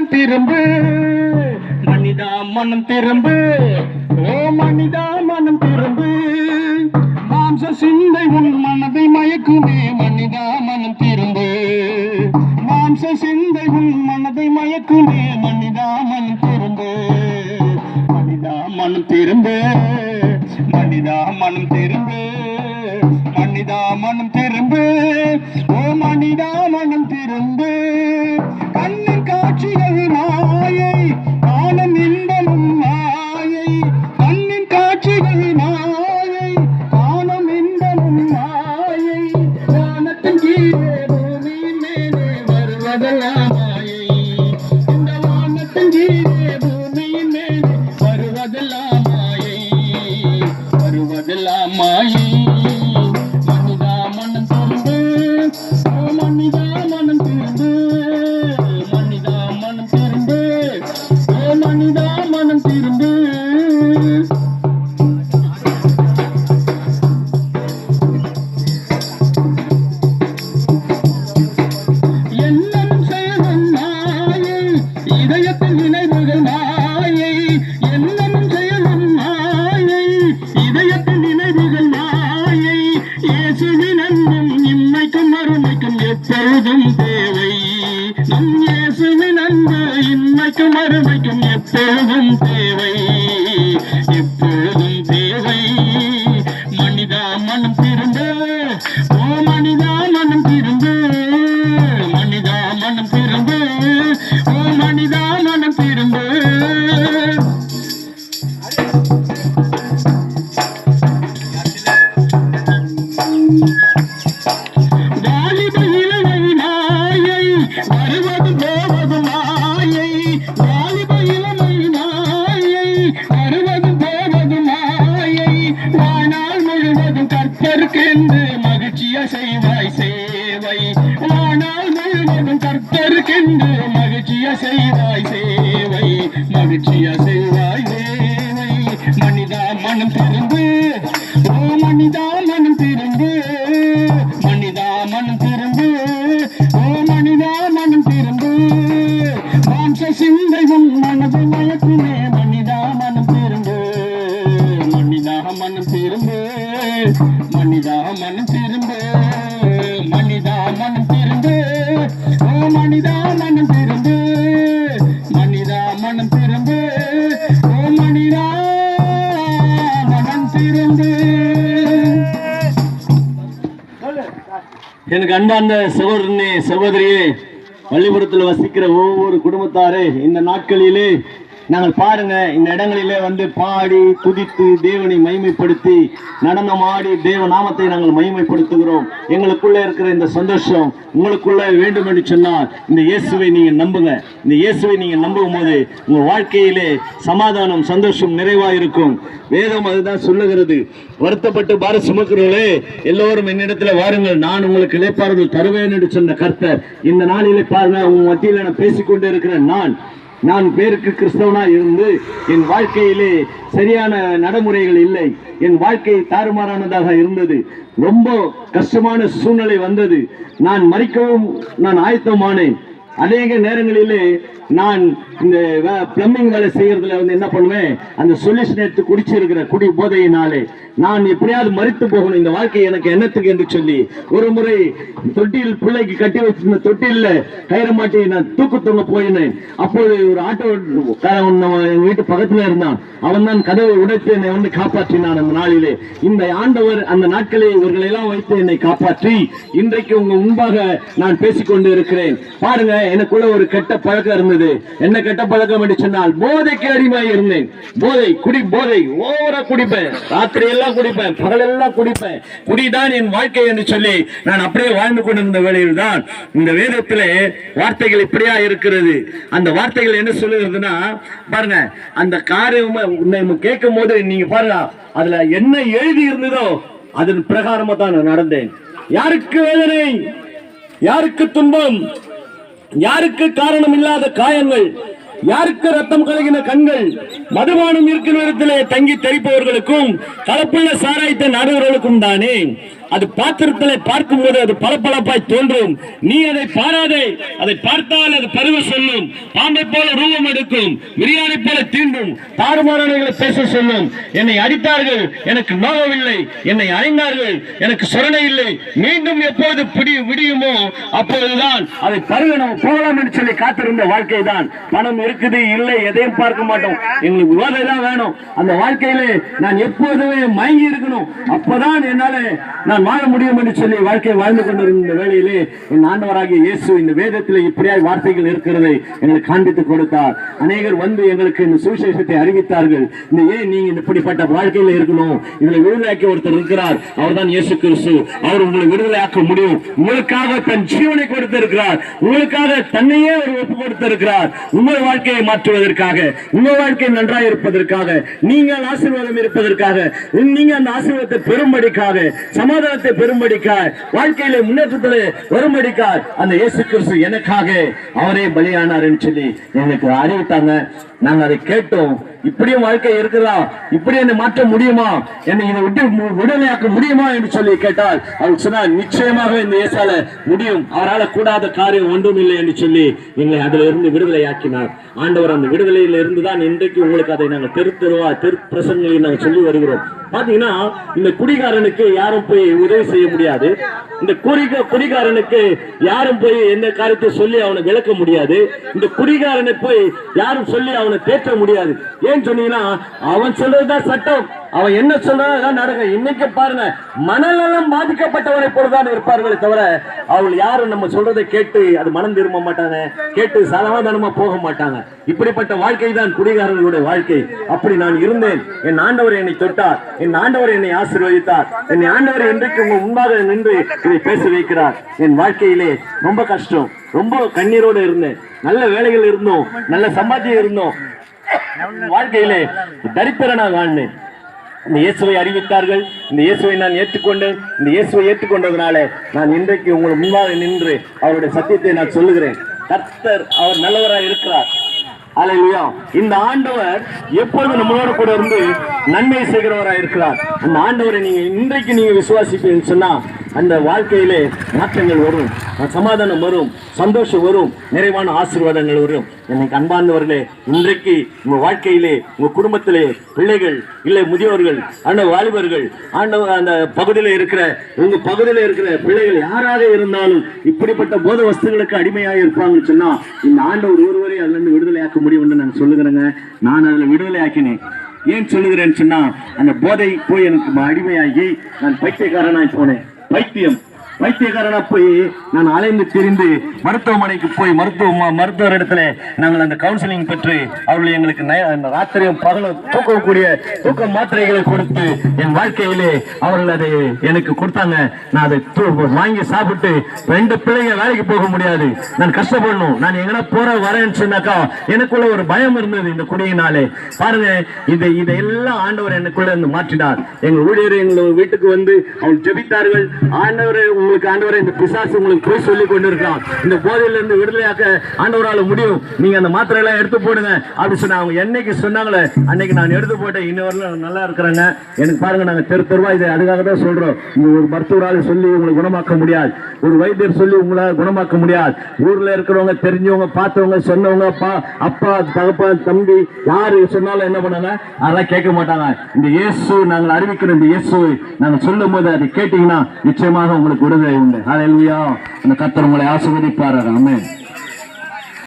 மனம் திரும்பு. மனிதா மனம் திரும்பு. ஓ மனிதா மனம் திரும்பு. மாம்ச சிந்தை உன் மனதை மயக்குமே. மனிதா மனம் திரும்பு. மாம்ச சிந்தை உன் மனதை மயக்குமே. மனிதா மனம் திரும்பு. மனிதா மனம் திரும்பு. மனிதா மனம் திரும்பு. மனிதா மனம் திரும்பு. ஓ மனிதா மனம் திரும்பு இயேசுவின் இம்மைக்கும் அருமைக்கும் எப்பொழுதும் தேவை. நம் இயேசுவின் அன்பு இன்மைக்கும் அருமைக்கும் எப்பொழுதும் தேவை. வருவது போவது மாயை வாலிப இளமை மாயை. வருவது போவது மாயை வானால் முழுவதும் கற்பருக்கென்று மகிழ்ச்சிய செய்வாய் சேவை. வானால் முழுவதும் கற்பருக்கென்று மகிழ்ச்சிய செய்வாய் சேவை மயக்குமே மன்னிதா மனம் திரும்பு மன்னிதா மனம் திரும்பு மன்னிதா மனம் திரும்பு மன்னிதா மனம் திரும்பு ஓ மனிதா மனம் திரும்பு மன்னிதா மனம் திரும்பு ஓ மனிதா மனம் திரும்பு எனக்கு அன்பார்ந்த சகோதரனே சகோதரியே பள்ளிபுரத்தில் வசிக்கிற ஒவ்வொரு குடும்பத்தாரே இந்த நாட்களிலே நாங்கள் பாருங்க இந்த இடங்களிலே வந்து பாடி துதித்து தேவனை மைமைப்படுத்தி நடனம் ஆடி தேவ நாமத்தை நாங்கள் மைமைப்படுத்துகிறோம் எங்களுக்குள்ள இருக்கிற இந்த சந்தோஷம் உங்களுக்குள்ள வேண்டும் என்று சொன்னால் இந்த இயேசுவை நீங்க நம்புங்க. இந்த இயேசுவை நீங்க நம்பும் போது உங்க வாழ்க்கையிலே சமாதானம் சந்தோஷம் நிறைவாக இருக்கும் வேதம் அதுதான் சொல்லுகிறது. வருத்தப்பட்டு பார சுமக்கிறவர்களே எல்லோரும் என்னிடத்துல வாருங்கள். நான் உங்களுக்கு இழைப்பார்கள் தருவேன் என்று சொன்ன கர்த்தர் இந்த நாளிலே பாருங்க உங்க மத்தியில் நான் பேசிக்கொண்டே இருக்கிறேன் நான். நான் பேருக்கு கிறிஸ்தவனா இருந்து என் வாழ்க்கையிலே சரியான நடைமுறைகள் இல்லை. என் வாழ்க்கை தாறுமாறானதாக இருந்தது. ரொம்ப கஷ்டமான சூழ்நிலை வந்தது. நான் மறிக்கவும் நான் ஆயத்தமானேன். அநேக நேரங்களிலே நான் இந்த பிளம்பிங் வேலை செய்யறதுல வந்து என்ன பண்ணுவேன்? அந்த சொல்யூஷன் எடுத்து குடிச்சிருக்கிற குடி போதையினாலே நான் எப்படியாவது மறித்து போகணும். இந்த வாழ்க்கை எனக்கு என்னத்துக்கு என்று சொல்லி ஒரு முறை தொட்டியில் பிள்ளைக்கு கட்டி வச்சிருந்த தொட்டியில் கயிறு மாட்டி நான் தூக்கு தூங்க போயினேன். அப்போது ஒரு ஆட்டோ என் வீட்டு பக்கத்துல இருந்தான். அவன் தான் கதவை உடைத்து என்னை வந்து காப்பாற்றினான் அந்த நாளிலே. இந்த ஆண்டவர் அந்த நாட்களில் இவர்களெல்லாம் வைத்து என்னை காப்பாற்றி இன்றைக்கு உங்க முன்பாக நான் பேசிக்கொண்டு இருக்கிறேன். பாருங்க எனக்குள்ள ஒரு கெட்ட பழக்கம் இருந்தது. என்ன கெட்ட பழக்கம் என்று சொன்னால் போதைக்கு அடிமையாக இருந்தேன். போதை குடி போதை ஓவரா குடிப்பேன். ராத்திரி எல்லாம் குடிப்பேன் பகலெல்லாம் குடிப்பேன். குடிதான் என் வாழ்க்கை என்று சொல்லி நான் அப்படியே வாழ்ந்து கொண்டிருந்த வேளையில் தான் இந்த வேதத்திலே வார்த்தைகள் இப்படியா இருக்கிறது. அந்த வார்த்தைகள் என்ன சொல்லுகிறதுனா பாருங்க அந்த காரியம் கேட்கும் போது நீங்க பாருங்க அதுல என்ன எழுதி இருந்ததோ அதன் பிரகாரமா தான் நான் நடந்தேன். யாருக்கு வேதனை? யாருக்கு துன்பம்? யாருக்கு காரணம் இல்லாத காயங்கள் யாருக்கு ரத்தம் கலகின கண்கள் மதுபானம் இருக்கிற இடத்திலே தங்கி தெரிப்பவர்களுக்கும் கலப்புள்ள சாராயத்தை நடுவர்களுக்கும் தானே? அது பாத்திரத்திலே பார்க்கும்போது அது பளபளப்பாய் தோன்றும். நீ அதை பாராதே. அதை பார்த்தால் அது பருவ சொல்லும். பாம்பை போல ரூபம் எடுக்கும். பிரியாணி போல தீண்டும். தாறுமாறானவர்களை பேச சொல்லும். என்னை அடித்தார்கள். எனக்கு நோகவில்லை என்னை அறைந்தார்கள் எனக்கு சொரணை இல்லை. மீண்டும் எப்போது பிடி விடியுமோ அப்போதுதான் அதை பருவ நம்ம போகலாம் என்று சொல்லி காத்திருந்த வாழ்க்கை தான் பணம் இருக்குது இல்லை எதையும் பார்க்க மாட்டோம். எங்களுக்கு போதை தான் வேணும். அந்த வாழ்க்கையிலே நான் எப்போதுமே மயங்கி இருக்கணும். அப்பதான் என்னால நான் வாழ முடியும் என்று சொல்லி வாழ்க்கையை வாழ்ந்து கொண்டிருந்த வேளையிலே என் ஆண்டவராகிய இயேசு இந்த வேதத்தில் இப்படியாய் வார்த்தைகள் இருக்கிறதை எங்களுக்கு காண்பித்து கொடுத்தார். அநேகர் வந்து எங்களுக்கு இந்த சுவிசேஷத்தை அறிவித்தார்கள். இந்த ஏன் நீங்க இப்படிப்பட்ட வாழ்க்கையில் இருக்கணும்? இதில் விடுதலையாக்கி ஒருத்தர் இருக்கிறார். அவர் தான் இயேசு கிறிஸ்து. அவர் உங்களை விடுதலையாக்க முடியும். உங்களுக்காக தன் ஜீவனை கொடுத்திருக்கிறார். உங்களுக்காக தன்னையே ஒரு ஒப்பு கொடுத்திருக்கிறார். உங்கள் வாழ்க்கையை மாற்றுவதற்காக உங்கள் வாழ்க்கை நன்றாக இருப்பதற்காக நீங்கள் ஆசீர்வாதம் இருப்பதற்காக நீங்க அந்த ஆசீர்வாதத்தை பெறும்படிக்காக சமாதான சமாதானத்தை பெரும்படிக்காக வாழ்க்கையில முன்னேற்றத்தில் வரும்படிக்காய் அந்த இயேசு கிறிஸ்து எனக்காக அவரே பலியானார் என்று சொல்லி எங்களுக்கு அறிவித்தாங்க. நாங்க அதை கேட்டோம். இப்படியும் வாழ்க்கை இருக்குதா? இப்படி என்னை மாற்ற முடியுமா? என்னை இதை விட்டு மு- விடுதலையாக்க முடியுமா என்று சொல்லி கேட்டால் அவர் சொன்னால் நிச்சயமாக இந்த இயேசால முடியும். அவரால் கூடாத காரியம் ஒன்றும் இல்லை என்று சொல்லி எங்களை அதில் இருந்து விடுதலையாக்கினார். ஆண்டவர் அந்த விடுதலையில இருந்து தான் இன்றைக்கு உங்களுக்கு அதை நாங்கள் தெரு தெருவா தெரு பிரசங்களை நாங்கள் சொல்லி வருகிறோம். பாத்தீங்கன்னா இந்த குடிகாரனுக்கு யாரும் போய் உதவி செய்ய முடியாது. இந்த குடிக குடிகாரனுக்கு யாரும் போய் எந்த காரியத்தை சொல்லி அவனை விளக்க முடியாது. இந்த குடிகாரனை போய் யாரும் சொல்லி அவன் அவனை தேற்ற முடியாது. ஏன் சொன்னீங்கன்னா அவன் சொல்றதுதான் சட்டம். அவன் என்ன சொல்றதான் நடக்கும். இன்னைக்கு பாருங்க மனநலம் பாதிக்கப்பட்டவனை போலதான் இருப்பார்களே தவிர அவள் யாரும் நம்ம சொல்றதை கேட்டு அது மனம் திரும்ப மாட்டாங்க. கேட்டு சமாதானமா போக மாட்டாங்க. இப்படிப்பட்ட வாழ்க்கை தான் குடிகாரர்களுடைய வாழ்க்கை. அப்படி நான் இருந்தேன். என் ஆண்டவர் என்னை தொட்டார். என் ஆண்டவர் என்னை ஆசீர்வதித்தார். என் ஆண்டவர் இன்றைக்கு உங்க முன்பாக நின்று இதை பேச வைக்கிறார். என் வாழ்க்கையிலே ரொம்ப கஷ்டம். ரொம்ப கண்ணீரோடு இருந்தேன். நல்ல வேலைகள் இருந்தோம் நல்ல சம்பாத்தியம் இருந்தோம். வாழ்க்கையிலே தரித்திரனா வாழ்ந்தேன். இந்த இயேசுவை அறிவித்தார்கள். இந்த இயேசுவை நான் ஏற்றுக்கொண்டேன். இந்த இயேசுவை ஏற்றுக்கொண்டதுனால நான் இன்றைக்கு உங்கள் முன்பாக நின்று அவருடைய சத்தியத்தை நான் சொல்லுகிறேன். கர்த்தர் அவர் நல்லவராக இருக்கிறார். அல்லேலூயா இந்த ஆண்டவர் எப்பொழுது நம்மளோட கூட இருந்து நன்மை செய்கிறவராக இருக்கிறார். அந்த ஆண்டவரை நீங்க இன்றைக்கு நீங்க விசுவாசிப்பீங்கன்னு சொன்னா அந்த வாழ்க்கையிலே மாற்றங்கள் வரும் சமாதானம் வரும் சந்தோஷம் வரும் நிறைவான ஆசீர்வாதங்கள் வரும். எனக்கு அன்பார்ந்தவர்களே இன்றைக்கு உங்க வாழ்க்கையிலே உங்க குடும்பத்திலே பிள்ளைகள் இல்லை முதியோர்கள் ஆண்ட வாலிபர்கள் ஆண்டவர் அந்த பகுதியில் இருக்கிற உங்க பகுதியில் இருக்கிற பிள்ளைகள் யாராக இருந்தாலும் இப்படிப்பட்ட போத வஸ்துகளுக்கு அடிமையாக இருப்பாங்கன்னு சொன்னா இந்த ஆண்டவர் ஒருவரை அதுலேருந்து விடுதலையாக்க முடியும்னு நான் சொல்லுகிறேங்க. நான் அதில் விடுதலை ஆக்கினேன் ஏன் சொல்லுகிறேன்னு சொன்னா அந்த போதை போய் எனக்கு அடிமையாகி நான் பைத்தியக்காரனாய் போனேன். பைத்தியம் வைத்தியக்காரனா போய் நான் அலைந்து திரிந்து மருத்துவமனைக்கு போய் மருத்துவ மருத்துவர் இடத்துல நாங்கள் அந்த கவுன்சிலிங் பெற்று அவர்கள் எங்களுக்கு நய- ராத்திரியும் பகலும் தூக்கக்கூடிய தூக்க மாத்திரைகளை கொடுத்து என் வாழ்க்கையிலே அவர்கள் அதை எனக்கு கொடுத்தாங்க. நான் அதை வாங்கி சாப்பிட்டு ரெண்டு பிள்ளைங்க வேலைக்கு போக முடியாது. நான் கஷ்டப்படணும். நான் எங்கன்னா போற வரேன்னு சொன்னாக்கா எனக்குள்ள ஒரு பயம் இருந்தது இந்த குடியினாலே. பாருங்க இதை இதையெல்லாம் ஆண்டவர் எனக்குள்ள இருந்து மாற்றினார். எங்க ஊழியர் எங்கள் வீட்டுக்கு வந்து அவங்க ஜெபித்தார்கள். ஆண்டவரை உங்களுக்கு ஆண்டவரை இந்த பிசாசு உங்களுக்கு போய் சொல்லி கொண்டு இந்த போதையிலிருந்து விடுதலையாக்க ஆண்டவரால முடியும். நீங்க அந்த மாத்திரை எல்லாம் எடுத்து போடுங்க. அப்படி சொன்னா அவங்க என்னைக்கு சொன்னாங்களே அன்னைக்கு நான் எடுத்து போட்டேன். இன்ன வரலாம் நல்லா இருக்கிறேங்க. எனக்கு பாருங்க நாங்க தெரு தெருவா இதை அதுக்காக தான் சொல்றோம். இந்த ஒரு மருத்துவரால் சொல்லி உங்களை குணமாக்க முடியாது. ஒரு வைத்தியர் சொல்லி உங்களால் குணமாக்க முடியாது. ஊர்ல இருக்கிறவங்க தெரிஞ்சவங்க பார்த்தவங்க சொன்னவங்க அப்பா அப்பா தகப்பா தம்பி யாரு சொன்னாலும் என்ன பண்ணாங்க? அதெல்லாம் கேட்க மாட்டாங்க. இந்த இயேசு நாங்கள் அறிவிக்கிற இந்த இயேசு நாங்கள் சொல்லும் போது அதை கேட்டீங்கன்னா நிச்சயமாக உங்களுக்கு விடுதலை உண்டு ஹalleluya அந்த கத்தர் உங்களை ஆசீர்வதிப்பார் ஆமென்